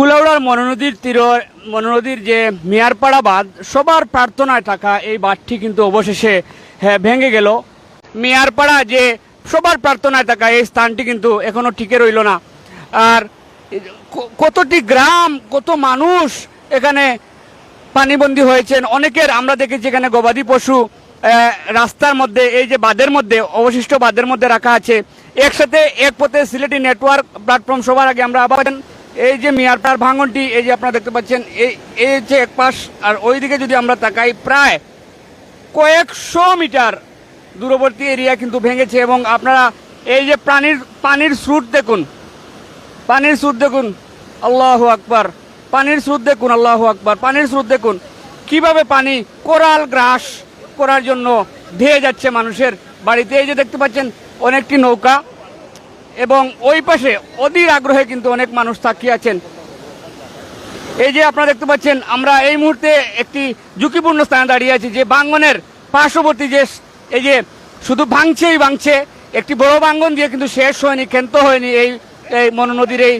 কুলাউড়ার মনোনদীর তীর মনোনদীর যে মিয়ারপাড়া বাঁধ সবার প্রার্থনায় থাকা এই বাঁধটি কিন্তু অবশেষে হ্যাঁ, ভেঙে গেল। মিয়ারপাড়া যে সবার প্রার্থনায় থাকা এই স্থানটি কিন্তু এখনও টিকে রইল না। আর কতটি গ্রাম কত মানুষ এখানে পানিবন্দী হয়েছেন? অনেকের আমরা দেখেছি এখানে গবাদি পশু রাস্তার মধ্যে এই যে বাঁধের মধ্যে অবশিষ্ট বাঁধের মধ্যে রাখা আছে। একসাথে এক পথে সিলেটি নেটওয়ার্ক প্ল্যাটফর্ম সবার আগে আমরা আবার এই যে মিয়ারপাড় ভাঙনটি, এই যে আপনারা দেখতে পাচ্ছেন, এই এই যে এক পাশ আর ওইদিকে যদি আমরা তাকাই, প্রায় কয়েকশো মিটার দূরবর্তী এরিয়া কিন্তু ভেঙেছে এবং আপনারা এই যে পানির পানির স্রোত দেখুন, পানির স্রোত দেখুন, আল্লাহ আকবার, পানির স্রোত দেখুন, আল্লাহ আকবার, পানির স্রোত দেখুন, কীভাবে পানি কোরাল গ্রাস করার জন্য ধেয়ে যাচ্ছে মানুষের বাড়িতে। এই যে দেখতে পাচ্ছেন, অনেকটি নৌকা এবং ওই পাশে অধীর আগ্রহে কিন্তু অনেক মানুষ তাকিয়ে আছেন। এই যে আপনারা দেখতে পাচ্ছেন, আমরা এই মুহূর্তে একটি ঝুঁকিপূর্ণ স্থানে দাঁড়িয়ে আছি, যে বাঙ্গনের পার্শ্ববর্তী যে এই যে শুধু ভাঙছেই ভাঙছে, একটি বড় বাঙ্গন দিয়ে কিন্তু শেষ হয়নি, ক্ষেন্ত হয়নি এই এই মনোনদীর এই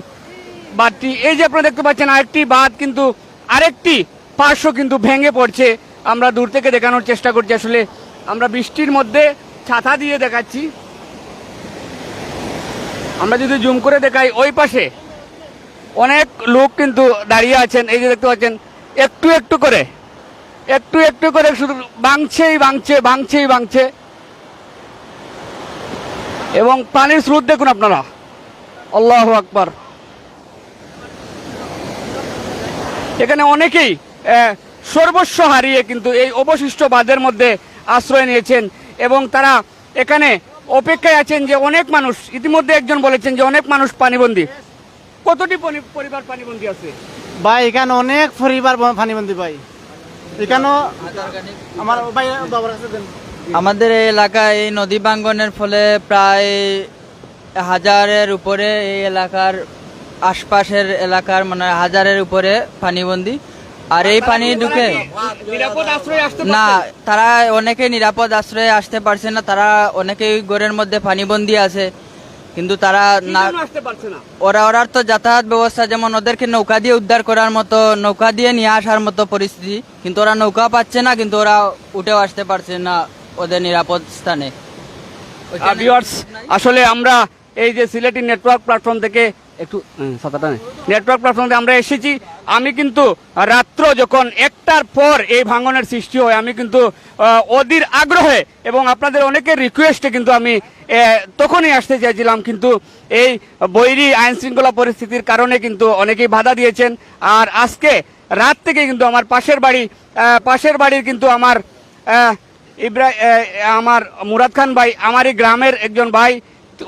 বাঁধটি। এই যে আপনারা দেখতে পাচ্ছেন, আরেকটি বাঁধ কিন্তু, আরেকটি পার্শ্ব কিন্তু ভেঙে পড়ছে। আমরা দূর থেকে দেখানোর চেষ্টা করছি, আসলে আমরা বৃষ্টির মধ্যে ছাতা দিয়ে দেখাচ্ছি। আমরা যদি জুম করে দেখাই, ওই পাশে অনেক লোক কিন্তু দাঁড়িয়ে আছেন। এই যে দেখতে পাচ্ছেন, একটু একটু করে, একটু একটু করে শুধু বাংছেই ভাঙছে, ভাঙছেই ভাঙছে। এবং পানির স্রোত দেখুন আপনারা। আল্লাহ আকবার। এখানে অনেকেই সর্বস্ব হারিয়ে কিন্তু এই অবশিষ্ট বাঁধের মধ্যে আশ্রয় নিয়েছেন এবং তারা এখানে অপেক্ষায় আছেন যে অনেক মানুষ ইতিমধ্যে একজন বলেছেন যে অনেক মানুষ পানিবন্দী। কতটি পরি- পরিবার পানিবন্দী আছে? ভাই এখানে অনেক পরিবার পানিবন্দী ভাই। এখানেও আমার ভাই বাবার কাছে দেন। আমাদের এই এলাকায় এই নদী ভাঙ্গনের ফলে প্রায় হাজারের উপরে এই এলাকার আশপাশের এলাকার মানে হাজারের উপরে পানিবন্দী। আর এই পানি ঢুকে না তারা অনেকে নিরাপদ আশ্রয়ে আসতে পারছে না তারা অনেকেই ঘরের মধ্যে পানিবন্দী আছে কিন্তু তারা না ওরা ওরার তো যাতায়াত ব্যবস্থা যেমন ওদেরকে নৌকা দিয়ে উদ্ধার করার মতো নৌকা দিয়ে নিয়ে আসার মতো পরিস্থিতি কিন্তু ওরা নৌকা পাচ্ছে না কিন্তু ওরা উঠেও আসতে পারছে না ওদের নিরাপদ স্থানে। আসলে আমরা এই যে সিলেটি নেটওয়ার্ক প্ল্যাটফর্ম থেকে একটু নেটওয়ার্ক প্ল্যাটফর্ম থেকে আমরা এসেছি আমি কিন্তু রাত্র যখন একটার পর এই ভাঙনের সৃষ্টি হয় আমি কিন্তু অধীর আগ্রহে এবং আপনাদের অনেকের রিকোয়েস্টে কিন্তু আমি তখনই আসতে চাইছিলাম কিন্তু এই বৈরী আইন শৃঙ্খলা পরিস্থিতির কারণে কিন্তু অনেকেই বাধা দিয়েছেন। আর আজকে রাত থেকে কিন্তু আমার পাশের বাড়ি পাশের বাড়ির কিন্তু আমার আহ, ইব্রা আমার মুরাদ খান ভাই আমারই গ্রামের একজন ভাই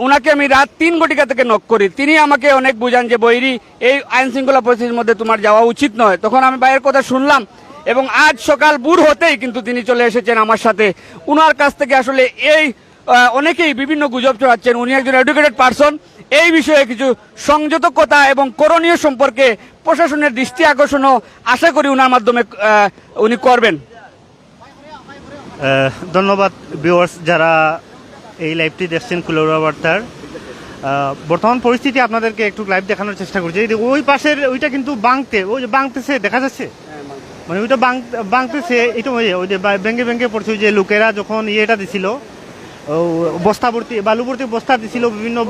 ওনাকে আমি রাত তিন ঘটিকা থেকে নক করি। তিনি আমাকে অনেক বুঝান যে, বৈরি, এই আইন শৃঙ্খলা পরিস্থিতির মধ্যে তোমার যাওয়া উচিত নয়। তখন আমি ভাইয়ের কথা শুনলাম এবং আজ সকাল বুর হতেই কিন্তু তিনি চলে এসেছেন আমার সাথে। উনার কাছ থেকে আসলে এই অনেকেই বিভিন্ন গুজব ছড়াচ্ছেন। উনি একজন এডুকেটেড পার্সন এই বিষয়ে কিছু সংযতকতা এবং করণীয় সম্পর্কে প্রশাসনের দৃষ্টি আকর্ষণও আশা করি উনার মাধ্যমে উনি করবেন। ধন্যবাদ ভিউয়ার্স যারা এই লাইভটি দেখছেন কুলোরা বার্তার। বর্তমান পরিস্থিতি আপনাদেরকে একটু লাইভ দেখানোর চেষ্টা করছি। ওই পাশের, ওইটা কিন্তু বাংতে, ওই যে বাংতেছে, দেখা যাচ্ছে? মানে ওইটা বাংতেছে এটা ওই যে- ব্যাঙ্গে ব্যাঙ্গে পড়ছে, ওই যে লোকেরা যখন ইয়েটা দিছিল, ও, বস্তা ভর্তি, বালু বস্তা দিছিল, বিভিন্ন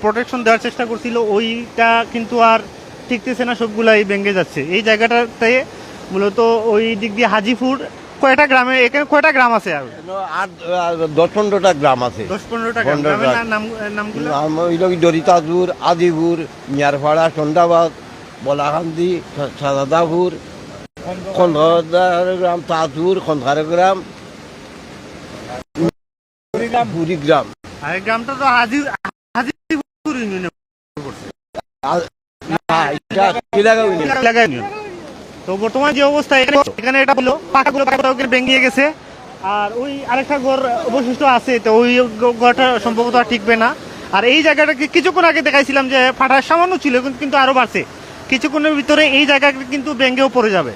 প্রোটেকশন দেওয়ার চেষ্টা করছিল, ওইটা কিন্তু আর ঠিকতেছে না, সবগুলাই ভেঙে যাচ্ছে। এই জায়গাটাতে মূলত ওই দিক দিয়ে হাজিপুর কয়টা গ্রামে এখানে কয়টা গ্রাম আছে আর? আট দশ পনেরোটা গ্রাম আছে। দশ পনেরোটা গ্রাম দরিতাজপুর আদিপুর মিয়ারপাড়া সন্দাবাদ বলাকান্দি সা- সাদাদাপুর গ্রাম তাজপুর খন্ধার গ্রাম। বুড়িগ্রাম আর গ্রামটা তো হাজি হাজিপুর আর- ইউনিয়ন। তো বর্তমান যে অবস্থা, এখানে এখানে এটা হলো পাকা ওখানে ভেঙে গেছে। আর ওই আরেকটা ঘর অবশিষ্ট আছে, তো ওই ঘরটা সম্ভবত আর ঠিকবে না। আর এই জায়গাটাকে কিছুক্ষণ আগে দেখাইছিলাম যে ফাটা সামান্য ছিল কিন্তু- কিন্তু আরও বাড়ছে। কিছুক্ষণের ভিতরে এই জায়গাটা কিন্তু ভেঙেও পড়ে যাবে।